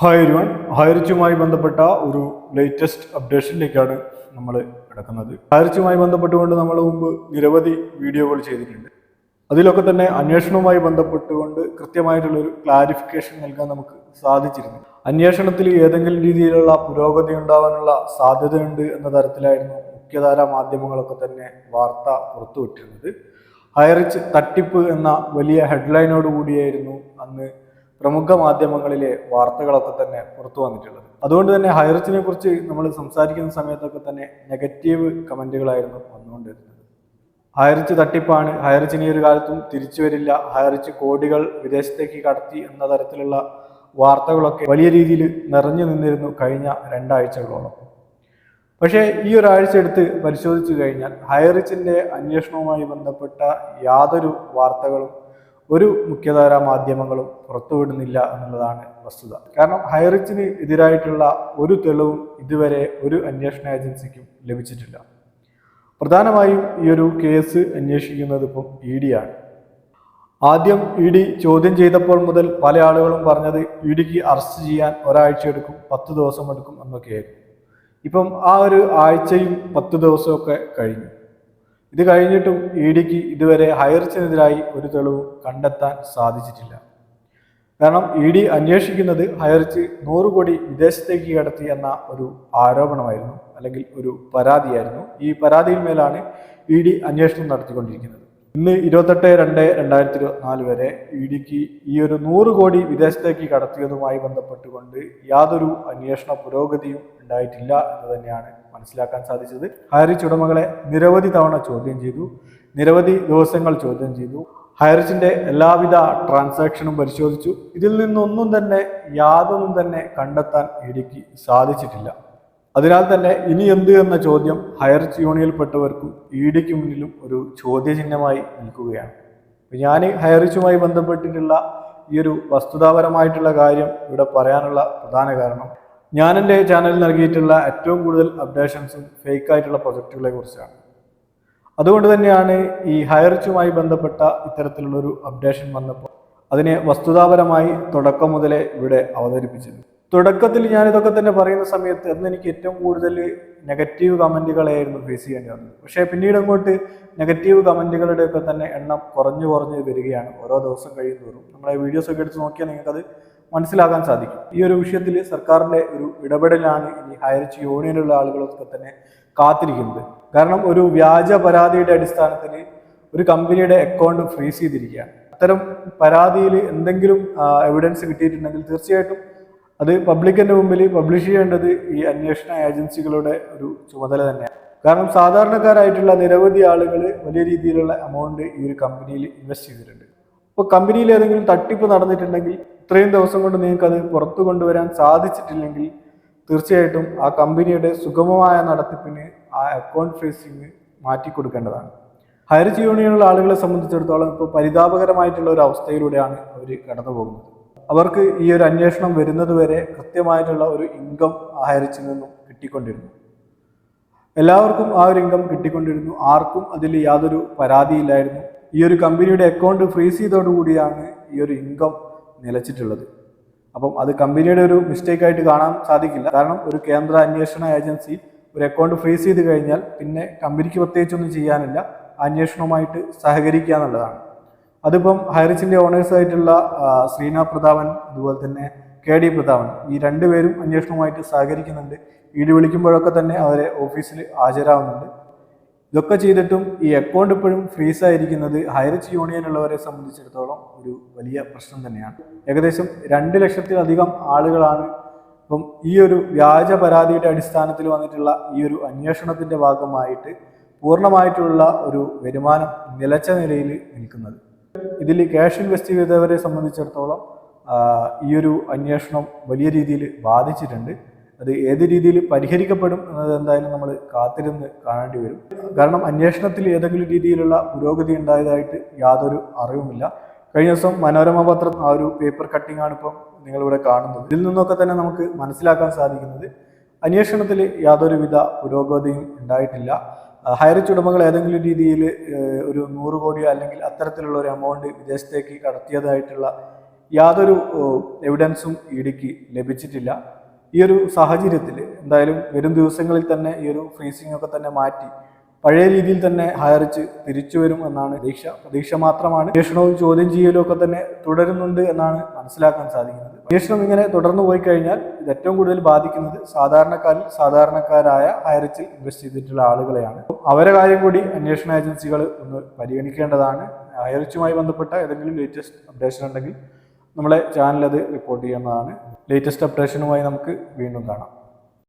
Hi ഒരുവൺ ഹയർച്ചുമായി ബന്ധപ്പെട്ട ഒരു latest അപ്ഡേഷനിലേക്കാണ് നമ്മൾ കിടക്കുന്നത്. ഹയർച്ചുമായി ബന്ധപ്പെട്ടുകൊണ്ട് നമ്മൾ മുമ്പ് നിരവധി വീഡിയോകൾ ചെയ്തിട്ടുണ്ട്. അതിലൊക്കെ തന്നെ അന്വേഷണവുമായി ബന്ധപ്പെട്ടുകൊണ്ട് കൃത്യമായിട്ടുള്ളൊരു ക്ലാരിഫിക്കേഷൻ നൽകാൻ നമുക്ക് സാധിച്ചിരുന്നു. അന്വേഷണത്തിൽ ഏതെങ്കിലും രീതിയിലുള്ള പുരോഗതി ഉണ്ടാവാനുള്ള സാധ്യതയുണ്ട് എന്ന തരത്തിലായിരുന്നു മുഖ്യധാരാ മാധ്യമങ്ങളൊക്കെ തന്നെ വാർത്ത പുറത്തുവിട്ടിരുന്നത്. ഹൈറിച്ച് തട്ടിപ്പ് എന്ന വലിയ ഹെഡ്ലൈനോട് കൂടിയായിരുന്നു അന്ന് പ്രമുഖ മാധ്യമങ്ങളിലെ വാർത്തകളൊക്കെ തന്നെ പുറത്തു വന്നിട്ടുള്ളത്. അതുകൊണ്ട് തന്നെ ഹൈറിച്ചിനെ കുറിച്ച് നമ്മൾ സംസാരിക്കുന്ന സമയത്തൊക്കെ തന്നെ നെഗറ്റീവ് കമന്റുകളായിരുന്നു വന്നുകൊണ്ടിരുന്നത്. ഹൈറിച്ച് തട്ടിപ്പാണ്. ഹൈറിച്ച് ഇനി ഒരു കാലത്തും തിരിച്ചു വരില്ല. ഹൈറിച്ച് കോടികൾ വിദേശത്തേക്ക് കടത്തി എന്ന തരത്തിലുള്ള വാർത്തകളൊക്കെ വലിയ രീതിയിൽ നിറഞ്ഞു നിന്നിരുന്നു കഴിഞ്ഞ രണ്ടാഴ്ചകളോളം. പക്ഷേ ഈ ഒരാഴ്ച എടുത്ത് പരിശോധിച്ചു കഴിഞ്ഞാൽ ഹൈറിച്ചിന്റെ അന്വേഷണവുമായി ബന്ധപ്പെട്ട യാതൊരു വാർത്തകളും ഒരു മുഖ്യധാരാ മാധ്യമങ്ങളും പുറത്തുവിടുന്നില്ല എന്നുള്ളതാണ് വസ്തുത. കാരണം ഹൈറിച്ചിന് എതിരായിട്ടുള്ള ഒരു തെളിവും ഇതുവരെ ഒരു അന്വേഷണ ഏജൻസിക്കും ലഭിച്ചിട്ടില്ല. പ്രധാനമായും ഈ ഒരു കേസ് അന്വേഷിക്കുന്നത് ഇപ്പം ഇ ഡി ആണ്. ആദ്യം ഇ ഡി ചോദ്യം ചെയ്തപ്പോൾ മുതൽ പല ആളുകളും പറഞ്ഞത് ഇ ഡിക്ക് അറസ്റ്റ് ചെയ്യാൻ ഒരാഴ്ച എടുക്കും പത്ത് ദിവസം എടുക്കും എന്നൊക്കെയായിരുന്നു. ഇപ്പം ആ ഒരു ആഴ്ചയും പത്ത് ദിവസമൊക്കെ കഴിഞ്ഞു. ഇത് കഴിഞ്ഞിട്ടും ഇ ഡിക്ക് ഇതുവരെ ഹയർച്ചിനെതിരായി ഒരു തെളിവ് കണ്ടെത്താൻ സാധിച്ചിട്ടില്ല. കാരണം ഇ ഡി അന്വേഷിക്കുന്നത് ഹയർച്ച് നൂറ് കോടി വിദേശത്തേക്ക് കടത്തി എന്ന ഒരു ആരോപണമായിരുന്നു അല്ലെങ്കിൽ ഒരു പരാതിയായിരുന്നു. ഈ പരാതിയിന്മേലാണ് ഇ ഡി അന്വേഷണം നടത്തിക്കൊണ്ടിരിക്കുന്നത്. ഇന്ന് ഇരുപത്തെട്ട് രണ്ട് രണ്ടായിരത്തി ഇരുപത്തിനാല് വരെ ഇ ഡിക്ക് ഈ ഒരു നൂറ് കോടി വിദേശത്തേക്ക് കടത്തിയതുമായി ബന്ധപ്പെട്ടുകൊണ്ട് യാതൊരു അന്വേഷണ പുരോഗതിയും ഉണ്ടായിട്ടില്ല എന്ന് തന്നെയാണ് മനസ്സിലാക്കാൻ സാധിച്ചത്. ഹൈറിച്ച് ഉടമകളെ നിരവധി തവണ ചോദ്യം ചെയ്തു. നിരവധി ദിവസങ്ങൾ ചോദ്യം ചെയ്തു. ഹൈറിച്ചിന്റെ എല്ലാവിധ ട്രാൻസാക്ഷനും പരിശോധിച്ചു. ഇതിൽ നിന്നൊന്നും തന്നെ യാതൊന്നും തന്നെ കണ്ടെത്താൻ ഇടിക്ക് സാധിച്ചിട്ടില്ല. അതിനാൽ തന്നെ ഇനി എന്ത് എന്ന ചോദ്യം ഹൈറിച്ച് യൂണിയനിൽപ്പെട്ടവർക്കും ഡിക്ക് മുന്നിലും ഒരു ചോദ്യചിഹ്നമായി നിൽക്കുകയാണ്. ഞാൻ ഹൈറിച്ചുമായി ബന്ധപ്പെട്ടിട്ടുള്ള ഈ ഒരു വസ്തുതാപരമായിട്ടുള്ള കാര്യം ഇവിടെ പറയാനുള്ള പ്രധാന കാരണം ഞാൻ എന്റെ ചാനലിൽ നൽകിയിട്ടുള്ള ഏറ്റവും കൂടുതൽ അപ്ഡേഷൻസും ഫേക്ക് ആയിട്ടുള്ള പ്രൊജക്റ്റുകളെ കുറിച്ചാണ്. അതുകൊണ്ട് തന്നെയാണ് ഈ ഹയർച്ചുമായി ബന്ധപ്പെട്ട ഇത്തരത്തിലുള്ളൊരു അപ്ഡേഷൻ വന്നപ്പോൾ അതിനെ വസ്തുതാപരമായി തുടക്കം മുതലേ ഇവിടെ അവതരിപ്പിച്ചത് തുടക്കത്തിൽ ഞാനിതൊക്കെ തന്നെ പറയുന്ന സമയത്ത് അന്ന് എനിക്ക് ഏറ്റവും കൂടുതൽ നെഗറ്റീവ് കമന്റുകളായിരുന്നു ഫേസ് ചെയ്യേണ്ടി വന്നത്. പക്ഷേ പിന്നീട് അങ്ങോട്ട് നെഗറ്റീവ് കമന്റുകളുടെയൊക്കെ തന്നെ എണ്ണം കുറഞ്ഞു കുറഞ്ഞ് വരികയാണ്. ഓരോ ദിവസം കഴിയുന്നതോറും നമ്മളെ വീഡിയോസൊക്കെ എടുത്ത് നോക്കിയാൽ നിങ്ങൾക്കത് മനസ്സിലാക്കാൻ സാധിക്കും. ഈ ഒരു വിഷയത്തിൽ സർക്കാരിന്റെ ഒരു ഇടപെടലാണ് ഇനി ഹയർച്ച് യൂണിയനിലുള്ള ആളുകളൊക്കെ തന്നെ കാത്തിരിക്കുന്നത്. കാരണം ഒരു വ്യാജ പരാതിയുടെ അടിസ്ഥാനത്തിൽ ഒരു കമ്പനിയുടെ അക്കൗണ്ട് ഫ്രീസ് ചെയ്തിരിക്കുകയാണ്. അത്തരം പരാതിയിൽ എന്തെങ്കിലും എവിഡൻസ് കിട്ടിയിട്ടുണ്ടെങ്കിൽ തീർച്ചയായിട്ടും അത് പബ്ലിക്കിന്റെ മുമ്പിൽ പബ്ലിഷ് ചെയ്യേണ്ടത് ഈ അന്വേഷണ ഏജൻസികളുടെ ഒരു ചുമതല തന്നെയാണ്. കാരണം സാധാരണക്കാരായിട്ടുള്ള നിരവധി ആളുകൾ വലിയ രീതിയിലുള്ള എമൗണ്ട് ഈ ഒരു കമ്പനിയിൽ ഇൻവെസ്റ്റ് ചെയ്തിട്ടുണ്ട്. ഇപ്പോൾ കമ്പനിയിൽ ഏതെങ്കിലും തട്ടിപ്പ് നടന്നിട്ടുണ്ടെങ്കിൽ ഇത്രയും ദിവസം കൊണ്ട് നിങ്ങൾക്ക് അത് പുറത്തു കൊണ്ടുവരാൻ സാധിച്ചിട്ടില്ലെങ്കിൽ തീർച്ചയായിട്ടും ആ കമ്പനിയുടെ സുഗമമായ നടത്തിപ്പിന് ആ അക്കൗണ്ട് ഫേസിങ് മാറ്റി കൊടുക്കേണ്ടതാണ് ഹൈറിച്ച് യൂണിയനുള്ള ആളുകളെ സംബന്ധിച്ചിടത്തോളം ഇപ്പോൾ പരിതാപകരമായിട്ടുള്ള ഒരു അവസ്ഥയിലൂടെയാണ് അവർ കടന്നു പോകുന്നത് അവർക്ക് ഈ ഒരു അന്വേഷണം വരുന്നത് വരെ കൃത്യമായിട്ടുള്ള ഒരു ഇൻകം ഹയർച്ചിൽ നിന്നും കിട്ടിക്കൊണ്ടിരുന്നു. എല്ലാവർക്കും ആ ഒരു ഇൻകം കിട്ടിക്കൊണ്ടിരുന്നു. ആർക്കും അതിൽ യാതൊരു പരാതിയില്ലായിരുന്നു. ഈ ഒരു കമ്പനിയുടെ അക്കൗണ്ട് ഫ്രീസ് ചെയ്തോടുകൂടിയാണ് ഈ ഒരു ഇൻകം നിലച്ചിട്ടുള്ളത്. അപ്പം അത് കമ്പനിയുടെ ഒരു മിസ്റ്റേക്ക് ആയിട്ട് കാണാൻ സാധിക്കില്ല. കാരണം ഒരു കേന്ദ്ര അന്വേഷണ ഏജൻസി ഒരു അക്കൗണ്ട് ഫ്രീസ് ചെയ്ത് കഴിഞ്ഞാൽ പിന്നെ കമ്പനിക്ക് പ്രത്യേകിച്ചൊന്നും ചെയ്യാനില്ല. അന്വേഷണവുമായിട്ട് സഹകരിക്കുക എന്നുള്ളതാണ്. അതിപ്പം ഹൈറിച്ചിന്റെ ഓണേഴ്സായിട്ടുള്ള ശ്രീനാഥ് പ്രതാപൻ അതുപോലെ തന്നെ കെ ഡി പ്രതാപൻ ഈ രണ്ടുപേരും അന്വേഷണവുമായിട്ട് സഹകരിക്കുന്നുണ്ട്. ഇടി വിളിക്കുമ്പോഴൊക്കെ തന്നെ അവരെ ഓഫീസിൽ ഹാജരാകുന്നുണ്ട് ഇതൊക്കെ ചെയ്തിട്ടും ഈ അക്കൗണ്ട് ഇപ്പോഴും ഫ്രീസ് ആയിരിക്കുന്നത് യൂണിയൻ ഉള്ളവരെ സംബന്ധിച്ചിടത്തോളം ഒരു വലിയ പ്രശ്നം തന്നെയാണ്. ഏകദേശം രണ്ട് ലക്ഷത്തിലധികം ആളുകളാണ് ഇപ്പം ഈ ഒരു വ്യാജ പരാതിയുടെ അടിസ്ഥാനത്തിൽ വന്നിട്ടുള്ള ഈ ഒരു അന്വേഷണത്തിന്റെ ഭാഗമായിട്ട് പൂർണമായിട്ടുള്ള ഒരു വരുമാനം നിലച്ച നിലയിൽ നിൽക്കുന്നത്. ഇതിൽ ക്യാഷ് ഇൻവെസ്റ്റ് ചെയ്തവരെ സംബന്ധിച്ചിടത്തോളം ഈ ഒരു അന്വേഷണം വലിയ രീതിയിൽ ബാധിച്ചിട്ടുണ്ട്. അത് ഏത് രീതിയിൽ പരിഹരിക്കപ്പെടും എന്നത് എന്തായാലും നമ്മൾ കാത്തിരുന്ന് കാണേണ്ടി വരും. കാരണം അന്വേഷണത്തിൽ ഏതെങ്കിലും രീതിയിലുള്ള പുരോഗതി ഉണ്ടായതായിട്ട് യാതൊരു അറിവുമില്ല. കഴിഞ്ഞ ദിവസം മനോരമ പത്രം ആ ഒരു പേപ്പർ കട്ടിംഗ് ആണ് ഇപ്പം നിങ്ങളിവിടെ കാണുന്നത്. ഇതിൽ നിന്നൊക്കെ തന്നെ നമുക്ക് മനസ്സിലാക്കാൻ സാധിക്കുന്നത് അന്വേഷണത്തിൽ യാതൊരുവിധ പുരോഗതിയും ഉണ്ടായിട്ടില്ല. ഹൈറിച്ച് ഉടമകൾ ഏതെങ്കിലും രീതിയിൽ ഒരു നൂറ് കോടിയോ അല്ലെങ്കിൽ അത്തരത്തിലുള്ള ഒരു എമൗണ്ട് വിദേശത്തേക്ക് കടത്തിയതായിട്ടുള്ള യാതൊരു എവിഡൻസും ഇ ലഭിച്ചിട്ടില്ല. ഈ ഒരു സാഹചര്യത്തിൽ എന്തായാലും വരും ദിവസങ്ങളിൽ തന്നെ ഈ ഒരു ഫ്രീസിംഗ് ഒക്കെ തന്നെ മാറ്റി പഴയ രീതിയിൽ തന്നെ ഹയറിച്ച് തിരിച്ചു വരും എന്നാണ് പ്രതീക്ഷ. പ്രതീക്ഷ മാത്രമാണ് അന്വേഷണവും ചോദ്യം ചെയ്യലും ഒക്കെ തന്നെ തുടരുന്നുണ്ട് എന്നാണ് മനസ്സിലാക്കാൻ സാധിക്കുന്നത്. അന്വേഷണം ഇങ്ങനെ തുടർന്നു പോയി കഴിഞ്ഞാൽ ഇത് ഏറ്റവും കൂടുതൽ ബാധിക്കുന്നത് സാധാരണക്കാരിൽ സാധാരണക്കാരായ ഹയറിച്ചിൽ ഇൻവെസ്റ്റ് ചെയ്തിട്ടുള്ള ആളുകളെയാണ്. അവരെ കാര്യം കൂടി അന്വേഷണ ഏജൻസികൾ ഒന്ന് പരിഗണിക്കേണ്ടതാണ്. ഹയറിച്ചുമായി ബന്ധപ്പെട്ട ഏതെങ്കിലും ലേറ്റസ്റ്റ് അപ്ഡേഷൻ ഉണ്ടെങ്കിൽ നമ്മളെ ചാനൽ അത് റിപ്പോർട്ട് ചെയ്യുന്നതാണ്. ലേറ്റസ്റ്റ് അപ്ഡേഷനുമായി നമുക്ക് വീണ്ടും കാണാം.